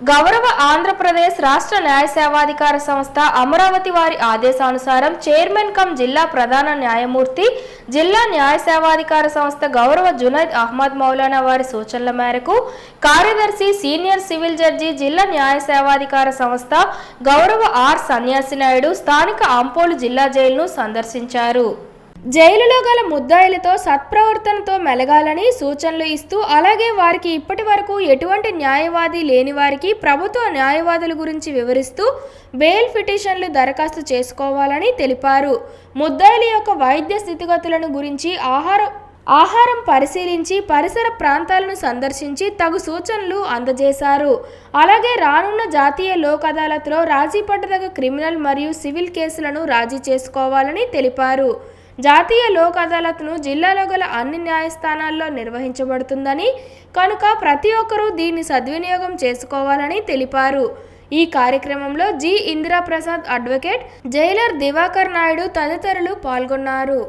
గౌరవ ఆంధ్రప్రదేశ్ రాష్ట్ర న్యాయ సేవాధికార సంస్థ అమరావతి వారి ఆదేశానుసారం చైర్మన్ కమ్ జిల్లా ప్రధాన న్యాయమూర్తి జిల్లా న్యాయ సేవాధికార సంస్థ గౌరవ జునైద్ అహ్మద్ మౌలానా వారి సూచనల మేరకు కార్యదర్శి సీనియర్ సివిల్ జడ్జి జిల్లా న్యాయ సేవాధికార సంస్థ గౌరవ ఆర్ సన్యాసి నాయుడు స్థానిక అంపోలు జిల్లా జైలును సందర్శించారు. జైలులో గల ముద్దాయిలతో సత్ప్రవర్తనతో మెలగాలని సూచనలు ఇస్తూ అలాగే వారికి ఇప్పటి వరకు ఎటువంటి న్యాయవాది లేని వారికి ప్రభుత్వ న్యాయవాదుల గురించి వివరిస్తూ బెయిల్ పిటిషన్లు దరఖాస్తు చేసుకోవాలని తెలిపారు. ముద్దాయిల యొక్క వైద్య స్థితిగతులను గురించి ఆహార ఆహారం పరిశీలించి పరిసర ప్రాంతాలను సందర్శించి తగు సూచనలు అందజేశారు. అలాగే రానున్న జాతీయ లోక్ అదాలత్లో రాజీ పడ్డదగ క్రిమినల్ మరియు సివిల్ కేసులను రాజీ చేసుకోవాలని తెలిపారు. జాతీయ లోక్ అదాలత్ను జిల్లాలో గల అన్ని న్యాయస్థానాల్లో నిర్వహించబడుతుందని కనుక ప్రతి ఒక్కరూ దీన్ని సద్వినియోగం చేసుకోవాలని తెలిపారు. ఈ కార్యక్రమంలో G. Indira Prasad advocate jailer Divakar Naidu తదితరులు పాల్గొన్నారు.